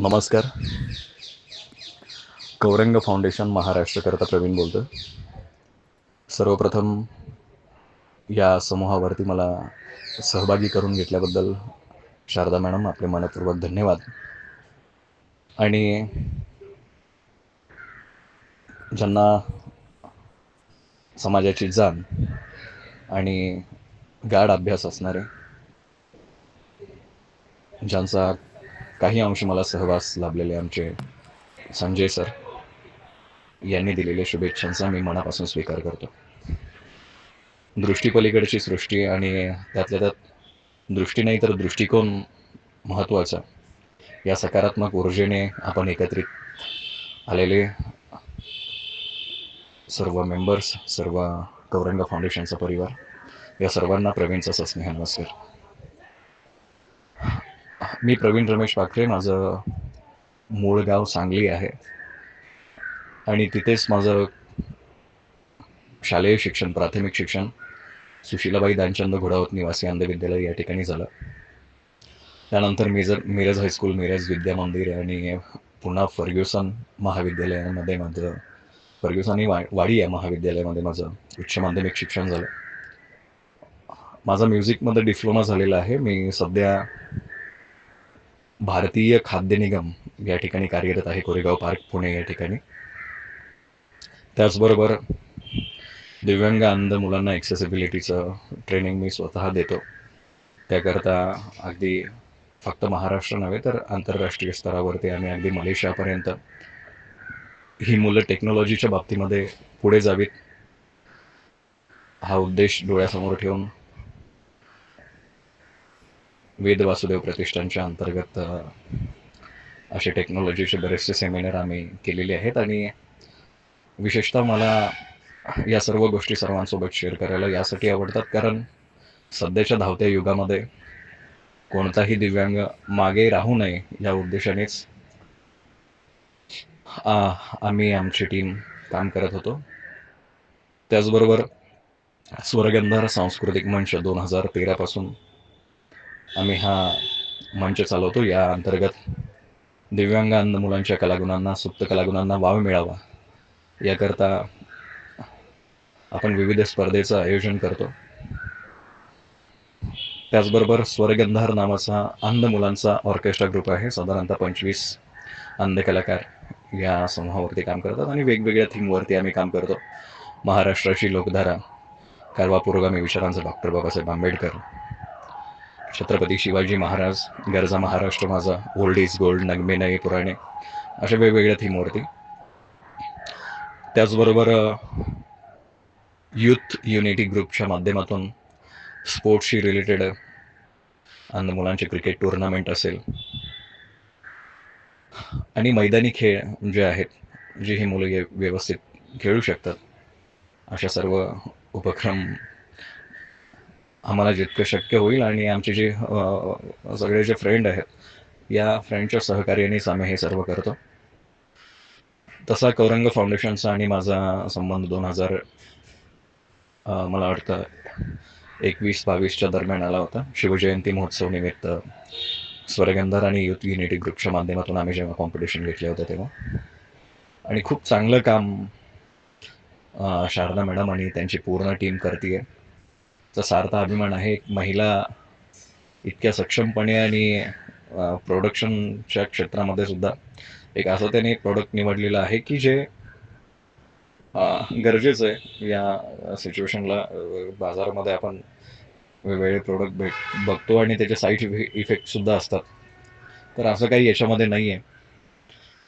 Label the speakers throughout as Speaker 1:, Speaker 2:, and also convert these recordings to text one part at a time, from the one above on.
Speaker 1: नमस्कार. कौरंग फाउंडेशन महाराष्ट्रकरता प्रवीण बोलतो सर्वप्रथम या समूहावरती मला सहभागी करून घेतल्याबद्दल शारदा मॅडम आपले मनपूर्वक धन्यवाद. आणि ज्यांना समाजाची जाण आणि गाढ अभ्यास असणारे ज्यांचा काही अंश मला सहवास लाभलेले आमचे संजय सर यांनी दिलेल्या शुभेच्छांचा मी मनापासून स्वीकार करतो. दृष्टीपलीकडची सृष्टी आणि त्यातल्या त्यात दृष्टी नाही तर दृष्टिकोन महत्त्वाचा. या सकारात्मक ऊर्जेने आपण एकत्रित आलेले सर्व मेंबर्स सर्व कौरंग फाउंडेशनचा परिवार या सर्वांना प्रवीणचा सस्नेह नमस्कार. मी प्रवीण रमेश वाकरे माझं मूळ गाव सांगली आहे. आणि तिथेच माझं शालेय शिक्षण प्राथमिक शिक्षण सुशीलाबाई दानचंद घोडावत निवासी अंध विद्यालय या ठिकाणी झालं. त्यानंतर मिरज मिरज हायस्कूल मिरज विद्या मंदिर आणि पुन्हा फर्ग्युसन महाविद्यालयामध्ये माझं फर्ग्युसन आणि वा वाडी या महाविद्यालयामध्ये माझं उच्च माध्यमिक शिक्षण झालं. माझा म्युझिकमध्ये डिप्लोमा झालेला आहे. मी सध्या भारतीय खाद्य निगम या ठिकाणी कार्यरत आहे कोरेगाव पार्क पुणे या ठिकाणी. त्याचबरोबर दिव्यांग अंध मुलांना ॲक्सेसिबिलिटीचं ट्रेनिंग मी स्वतः देतो. त्याकरता अगदी फक्त महाराष्ट्र नव्हे तर आंतरराष्ट्रीय स्तरावरती आम्ही अगदी मलेशियापर्यंत ही मुलं टेक्नॉलॉजीच्या बाबतीमध्ये पुढे जावीत. हा उद्देश डोळ्यासमोर ठेवून वेद वासुदेव प्रतिष्ठानच्या अंतर्गत असे टेक्नॉलॉजीचे बरेचसे सेमिनार आम्ही केलेले आहेत आणि विशेषतः मला या सर्व गोष्टी सर्वांसोबत शेअर करायला यासाठी आवडतात. कारण सध्याच्या धावत्या युगामध्ये कोणताही दिव्यांग मागे राहू नये या उद्देशानेच आम्ही आमची टीम काम करत होतो. त्याचबरोबर स्वर्गंधार सांस्कृतिक मंच दोन हजार तेरापासून आम्ही हा मंच चालवतो. या अंतर्गत दिव्यांग अंध मुलांच्या कलागुणांना सुप्त कलागुणांना वाव मिळावा. याकरता आपण विविध स्पर्धेचं आयोजन करतो. त्याचबरोबर स्वरगंधार नावाचा अंध मुलांचा ऑर्केस्ट्रा ग्रुप आहे. साधारणतः पंचवीस अंध कलाकार या समूहावरती काम करतात आणि वेगवेगळ्या थीमवरती आम्ही काम करतो. महाराष्ट्राची लोकधारा कारवा पुरोगामी विचारांचा डॉक्टर बाबासाहेब आंबेडकर छत्रपती शिवाजी महाराज गरजा महाराष्ट्र माझा ओल्ड इज गोल्ड नगमे नये पुराणे अशा वेगवेगळ्या थीमवरती त्याचबरोबर युथ युनिटी ग्रुपच्या माध्यमातून स्पोर्ट्सशी रिलेटेड आणि मुलांचे क्रिकेट टुर्नामेंट असेल. आणि मैदानी खेळ जे आहेत जे ही मुलं व्यवस्थित खेळू शकतात अशा सर्व उपक्रम आम्हाला जितकं शक्य होईल आणि आमचे जे सगळे जे फ्रेंड आहेत या फ्रेंडच्या सहकार्यानेच आम्ही हे सर्व करतो. तसा कौरंग फाउंडेशनचा आणि माझा संबंध दोन हजार मला वाटतं एकवीस बावीसच्या दरम्यान आला होता. शिवजयंती महोत्सव निमित्त स्वरगंधर आणि युथ युनिटी ग्रुपच्या माध्यमातून आम्ही जेव्हा कॉम्पिटिशन घेतले होते तेव्हा. आणि खूप चांगलं काम शारदा मॅडम आणि त्यांची पूर्ण टीम करते चा सार्थ अभिमान आहे. एक महिला इतक्या सक्षमपणे आणि प्रोडक्शनच्या क्षेत्रामध्ये सुद्धा एक असं त्याने एक प्रोडक्ट निवडलेलं आहे की जे गरजेचं आहे या सिच्युएशनला बाजारामध्ये आपण वेगवेगळे प्रोडक्ट भेट बघतो आणि त्याचे साईड इफेक्टसुद्धा असतात. तर असं काही याच्यामध्ये नाही आहे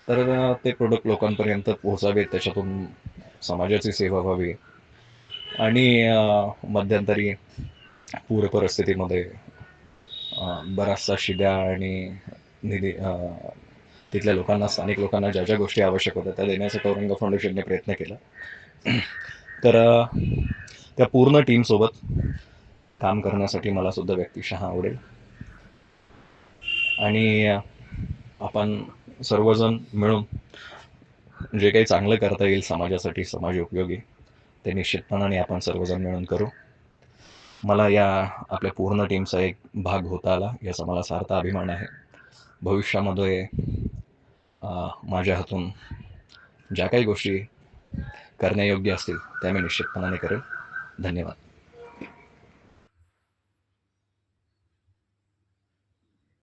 Speaker 1: तर ते प्रोडक्ट लोकांपर्यंत पोहोचावेत त्याच्यातून समाजाची सेवा व्हावी आणि मध्यंतरी पूर परिस्थितीमध्ये बराचसा शिद्या आणि निधी तिथल्या लोकांना स्थानिक लोकांना ज्या ज्या गोष्टी आवश्यक होत्या त्या देण्याचा कौरंग फाउंडेशनने प्रयत्न केला. तर त्या पूर्ण टीमसोबत काम करण्यासाठी मला सुद्धा व्यक्तिशः आवडेल. आणि आपण सर्वजण मिळून जे काही चांगलं करता येईल समाजासाठी समाज उपयोगी ते निश्चितपणाने आपण सर्वजण मिळून करू. मला या आपल्या पूर्ण टीमचा एक भाग होता आला याचा मला सार्थ अभिमान आहे. भविष्यामध्ये माझ्या हातून ज्या काही गोष्टी करण्यायोग्य असतील त्या मी निश्चितपणाने करेन. धन्यवाद.